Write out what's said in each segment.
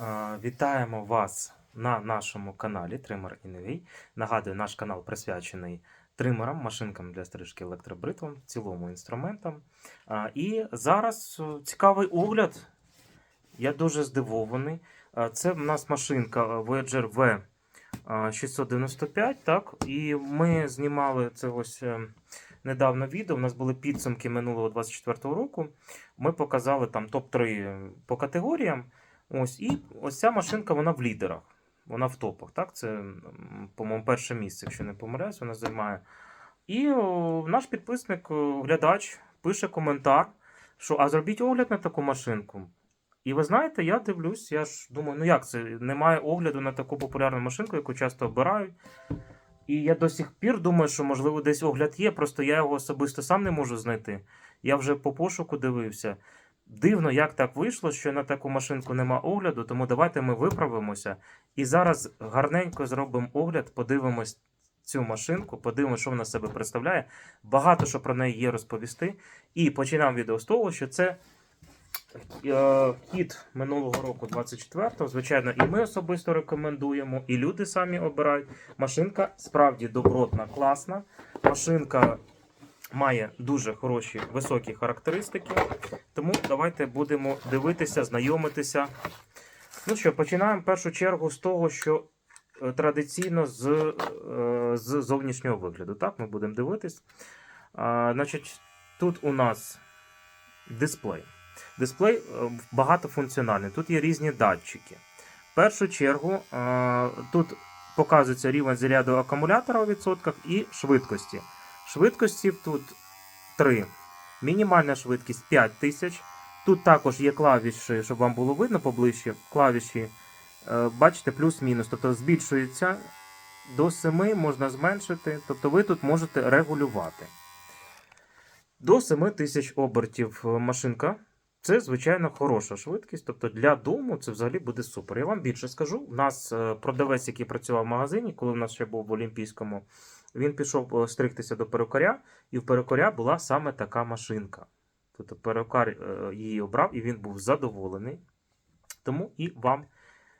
Е, Вітаємо вас на нашому каналі Тример і Новий. Нагадую, наш канал присвячений тримерам, машинкам для стрижки електробритвам, в цілому інструментам. Е, І зараз е, цікавий огляд. Я дуже здивований. Це в нас машинка Voyager V е, 695, так? І ми знімали це ось недавно відео. У нас були підсумки минулого 24-го року. Ми показали там топ-3 по категоріям. Ось, і ось ця машинка, вона в лідерах. Вона в топах. Так? Це, по-моєму, перше місце, якщо не помиляюсь, вона займає. І о, наш підписник, о, глядач, пише коментар, що а зробіть огляд на таку машинку. І ви знаєте, я дивлюсь, я ж думаю, ну як це? Немає огляду на таку популярну машинку, яку часто обирають. І я до сих пір думаю, що можливо десь огляд є, просто я його особисто сам не можу знайти. Я вже по пошуку дивився. Дивно, як так вийшло, що на таку машинку нема огляду, тому давайте ми виправимося і зараз гарненько зробимо огляд, подивимось цю машинку, подивимося, що вона себе представляє. Багато що про неї є розповісти. І починаємо відео з того, що це е, хід минулого року, 24-го. Звичайно, і ми особисто рекомендуємо, і люди самі обирають. Машинка справді добротна, класна. Машинка має дуже хороші високі характеристики. Тому давайте будемо дивитися, знайомитися. Ну що, починаємо в першу чергу з того, що е, традиційно з, е, з зовнішнього вигляду. Так, ми будемо дивитись. А, значить, тут у нас дисплей. Дисплей е, багатофункціональний. Тут є різні датчики. В першу чергу тут показується рівень заряду акумулятора у відсотках і швидкості. Швидкості тут 3. Мінімальна швидкість 5000. Тут також є клавіші, щоб вам було видно поближче. Клавіші, е, бачите, плюс-мінус. Тобто збільшується до 7 можна зменшити. Тобто ви тут можете регулювати. До 7000 обертів е, машинка. Це, звичайно, хороша швидкість. Тобто для дому це взагалі буде супер. Я вам більше скажу. У нас е, продавець, який працював в магазині, коли в нас ще був в Олімпійському, він пішов е, стригтися до перукаря, і в перукаря була саме така машинка. Тобто перукар е, її обрав і він був задоволений. Тому і вам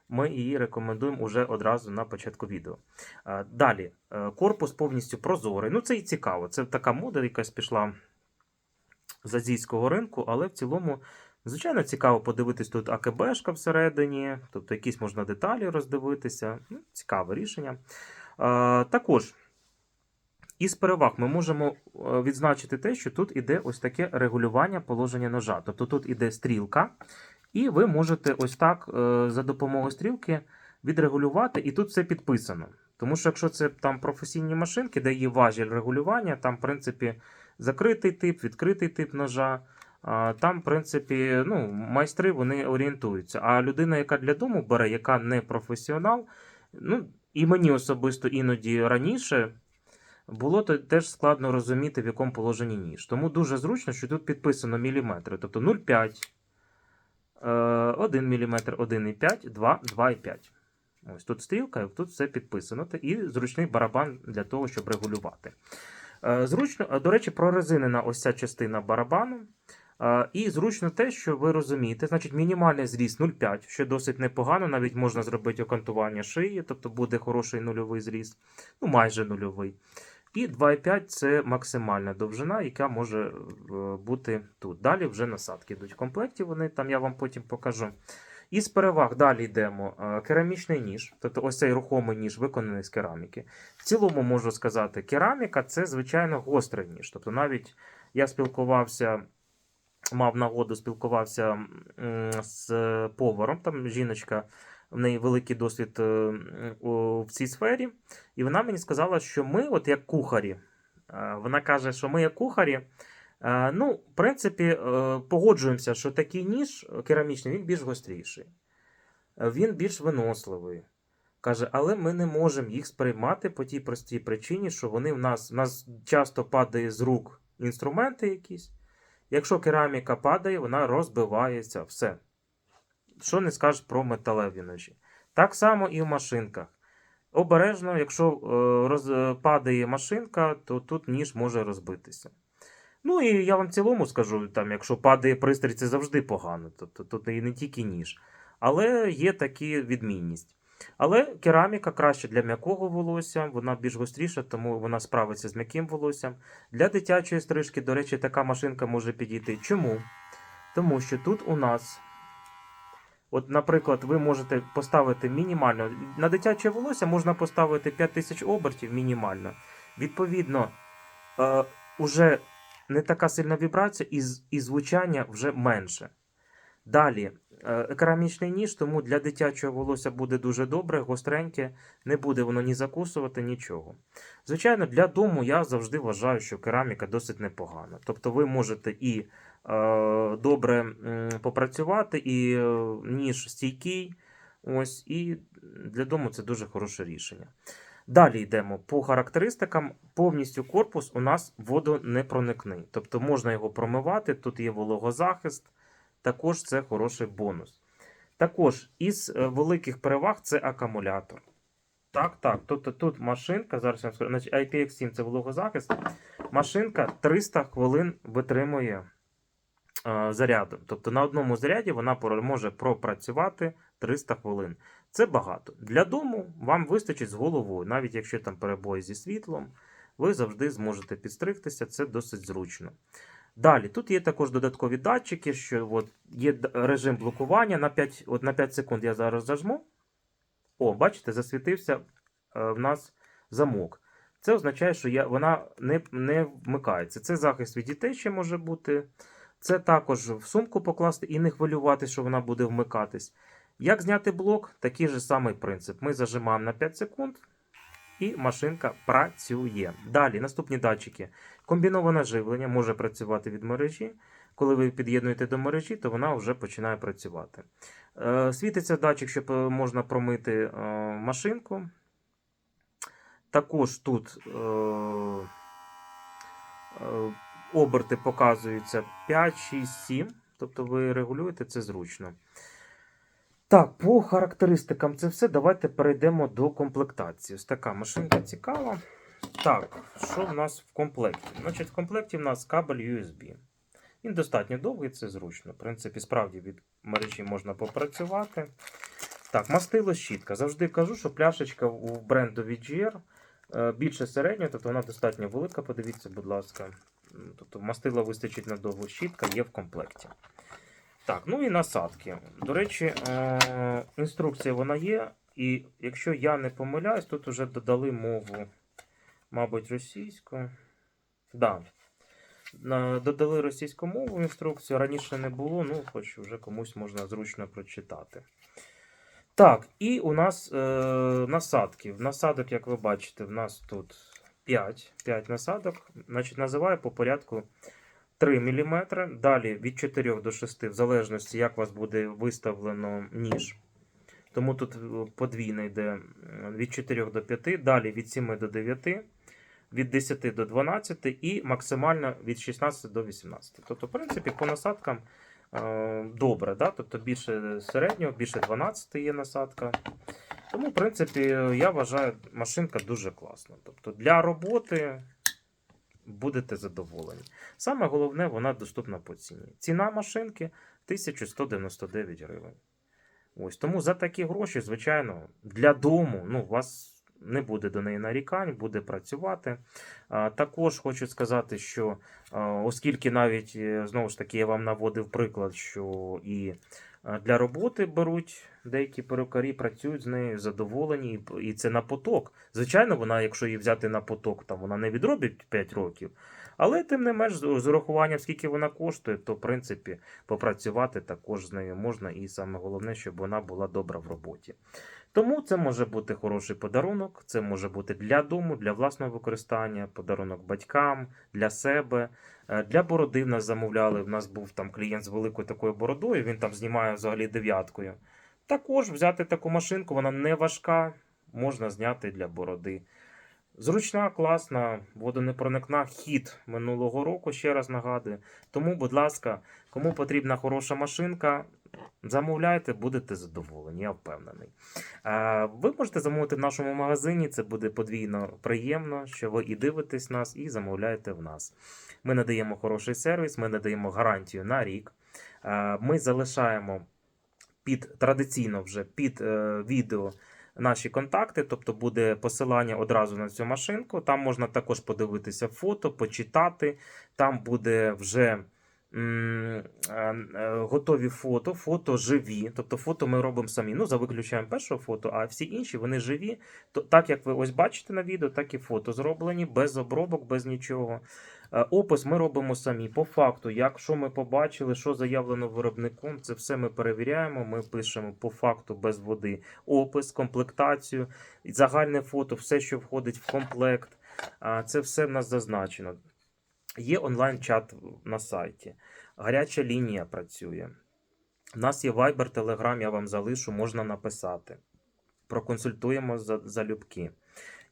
ми її рекомендуємо уже одразу на початку відео. Е, Далі, корпус повністю прозорий. Ну, це і цікаво. Це така мода, якась пішла з азійського ринку, але в цілому, звичайно, цікаво подивитись тут АКБшка всередині, тобто якісь можна деталі роздивитися. Ну, цікаве рішення. Е, Також. Із переваг ми можемо е, відзначити те, що тут іде ось таке регулювання положення ножа. Тобто тут іде стрілка, і ви можете ось так е, за допомогою стрілки відрегулювати, і тут все підписано. Тому що якщо це там професійні машинки, де є важіль регулювання, там, в принципі, закритий тип, відкритий тип ножа. Там, в принципі, ну, майстри вони орієнтуються. А людина, яка для дому бере, яка не професіонал, ну, і мені особисто іноді раніше було теж складно розуміти, в якому положенні ніж. Тому дуже зручно, що тут підписано міліметри. Тобто 0,5, е, 1 мм, 1,5, 2, 2,5. Ось тут стрілка, і тут все підписано. І зручний барабан для того, щоб регулювати. Е, Зручно, е, до речі, прорезинена ось ця частина барабану. Е, І зручно те, що ви розумієте, значить мінімальний зріст 0,5, що досить непогано, навіть можна зробити окантування шиї, тобто буде хороший нульовий зріст, ну майже нульовий. І 2,5 це максимальна довжина, яка може е, бути тут. Далі вже насадки йдуть в комплекті, вони там я вам потім покажу. Із переваг далі йдемо. Е, Керамічний ніж, тобто ось цей рухомий ніж виконаний з кераміки. В цілому можу сказати, кераміка це звичайно гострий ніж. Тобто навіть я спілкувався, мав нагоду спілкувався з поваром, там жіночка, в неї великий досвід е, в цій сфері. І вона мені сказала, що ми, от як кухарі, е, вона каже, що ми як кухарі. е, Ну, в принципі, погоджуємося, що такий ніж керамічний, він більш гостріший, він більш виносливий. Каже, але ми не можемо їх сприймати по тій простій причині, що вони в нас, в нас часто падає з рук інструменти якісь. Якщо кераміка падає, вона розбивається. Все. Що не скажеш про металеві ножі. Так само і в машинках. Обережно, якщо е, роз, е, машинка, то тут ніж може розбитися. Ну і я вам в цілому скажу, там, якщо падає пристрій, це завжди погано. Тобто тут і не тільки ніж. Але є такі відмінність. Але кераміка краще для м'якого волосся, вона більш гостріша, тому вона справиться з м'яким волоссям. Для дитячої стрижки, до речі, така машинка може підійти. Чому? Тому що тут у нас, от, наприклад, ви можете поставити мінімально. На дитяче волосся можна поставити 5000 обертів мінімально. Відповідно, е, уже не така сильна вібрація, і, і звучання вже менше. Далі, керамічний ніж, тому для дитячого волосся буде дуже добре, гостреньке, не буде воно ні закусувати, нічого. Звичайно, для дому я завжди вважаю, що кераміка досить непогана. Тобто ви можете і е, добре попрацювати, і е, ніж стійкий. Ось, і для дому це дуже хороше рішення. Далі йдемо по характеристикам. Повністю корпус у нас водонепроникний. Тобто можна його промивати, тут є вологозахист, також це хороший бонус. Також із е, великих переваг це акумулятор. Так, так. Тобто тут машинка, зараз я вам скажу, значить IPX7 це вологозахист. Машинка 300 хвилин витримує е, заряду. Тобто на одному заряді вона може пропрацювати 300 хвилин. Це багато. Для дому вам вистачить з головою, навіть якщо там перебої зі світлом, ви завжди зможете підстригтися, це досить зручно. Далі, тут є також додаткові датчики, що от, є режим блокування на 5, от на 5 секунд я зараз зажму. О, бачите, засвітився е, в нас замок. Це означає, що я, вона не, не вмикається. Це захист від дітей ще може бути. Це також в сумку покласти і не хвилювати, що вона буде вмикатись. Як зняти блок? Такий же самий принцип. Ми зажимаємо на 5 секунд, і машинка працює. Далі, наступні датчики. Комбіноване живлення може працювати від мережі. Коли ви під'єднуєте до мережі, то вона вже починає працювати. Е, світиться датчик, щоб е, можна промити е, машинку. Також тут оберти показуються 5, 6, 7. Тобто ви регулюєте це зручно. Так, по характеристикам це все. Давайте перейдемо до комплектації. Ось така машинка цікава. Так, що в нас в комплекті? Значить, в комплекті в нас кабель USB. Він достатньо довгий, це зручно. В принципі, справді від мережі можна попрацювати. Так, мастило щітка. Завжди кажу, що пляшечка у бренду VGR е, більше середньої, тобто вона достатньо велика. Подивіться, будь ласка. Тобто мастила вистачить на довгу щітка, є в комплекті. Так, ну і насадки. До речі, е, інструкція вона є. І якщо я не помиляюсь, тут вже додали мову, мабуть, російську. Да. Додали російську мову інструкцію. Раніше не було, ну, хоч вже комусь можна зручно прочитати. Так, і у нас е, насадки. Насадок, як ви бачите, в нас тут 5, 5 насадок. Значить, називаю по порядку 3 мм. Далі від 4 до 6, в залежності, як у вас буде виставлено ніж. Тому тут е, подвійно йде е, від 4 до 5, далі від 7 до 9, від 10 до 12 і максимально від 16 до 18. Тобто, в принципі, по насадкам е, добре, да? тобто більше середнього, більше 12 є насадка. Тому, в принципі, я вважаю, машинка дуже класна. Тобто для роботи будете задоволені. Саме головне, вона доступна по ціні. Ціна машинки 1199 гривень. Ось тому за такі гроші, звичайно, для дому ну, у вас не буде до неї нарікань, буде працювати. А, також хочу сказати, що а, оскільки навіть е, знову ж таки я вам наводив приклад, що і для роботи беруть деякі перукарі, працюють з нею, задоволені, і це на поток. Звичайно, вона, якщо її взяти на поток, там вона не відробить 5 років. Але тим не менш, з урахуванням, скільки вона коштує, то в принципі попрацювати також з нею можна, і саме головне, щоб вона була добра в роботі. Тому це може бути хороший подарунок, це може бути для дому, для власного використання, подарунок батькам, для себе. Е, Для бороди в нас замовляли. В нас був там клієнт з великою такою бородою, він там знімає взагалі дев'яткою. Також взяти таку машинку, вона не важка, можна зняти для бороди. Зручна, класна, водонепроникна хід минулого року, ще раз нагадую. Тому, будь ласка, кому потрібна хороша машинка, замовляйте, будете задоволені, я впевнений. Ви можете замовити в нашому магазині, це буде подвійно приємно, що ви і дивитесь нас, і замовляєте в нас. Ми надаємо хороший сервіс, ми надаємо гарантію на рік. Ми залишаємо під традиційно вже під е, відео наші контакти, тобто буде посилання одразу на цю машинку. Там можна також подивитися фото, почитати. Там буде вже. М, е, Готові фото, фото живі. Тобто фото ми робимо самі. Ну, за виключенням першого фото, а всі інші вони живі. То, так як ви ось бачите на відео, так і фото зроблені, без обробок, без нічого. Е, Опис ми робимо самі. По факту, якщо ми побачили, що заявлено виробником, це все ми перевіряємо. Ми пишемо по факту без води опис, комплектацію, загальне фото, все, що входить в комплект. Це все в нас зазначено. Є онлайн-чат на сайті. Гаряча лінія працює. У нас є Viber, Telegram, я вам залишу, можна написати. Проконсультуємо за, залюбки.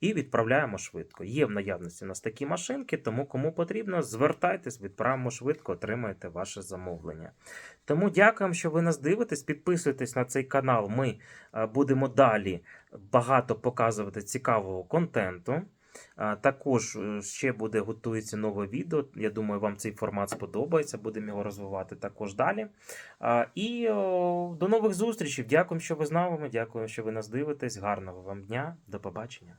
І відправляємо швидко. Є в наявності у нас такі машинки, тому кому потрібно, звертайтесь, відправимо швидко, отримаєте ваше замовлення. Тому дякуємо, що ви нас дивитесь. Підписуйтесь на цей канал. Ми е, будемо далі багато показувати цікавого контенту. Також е, ще буде готується нове відео. Я думаю, вам цей формат сподобається. Будемо його розвивати також далі. І до нових зустрічей. Дякую, що ви з нами. Дякую, що ви нас дивитесь. Гарного вам дня. До побачення.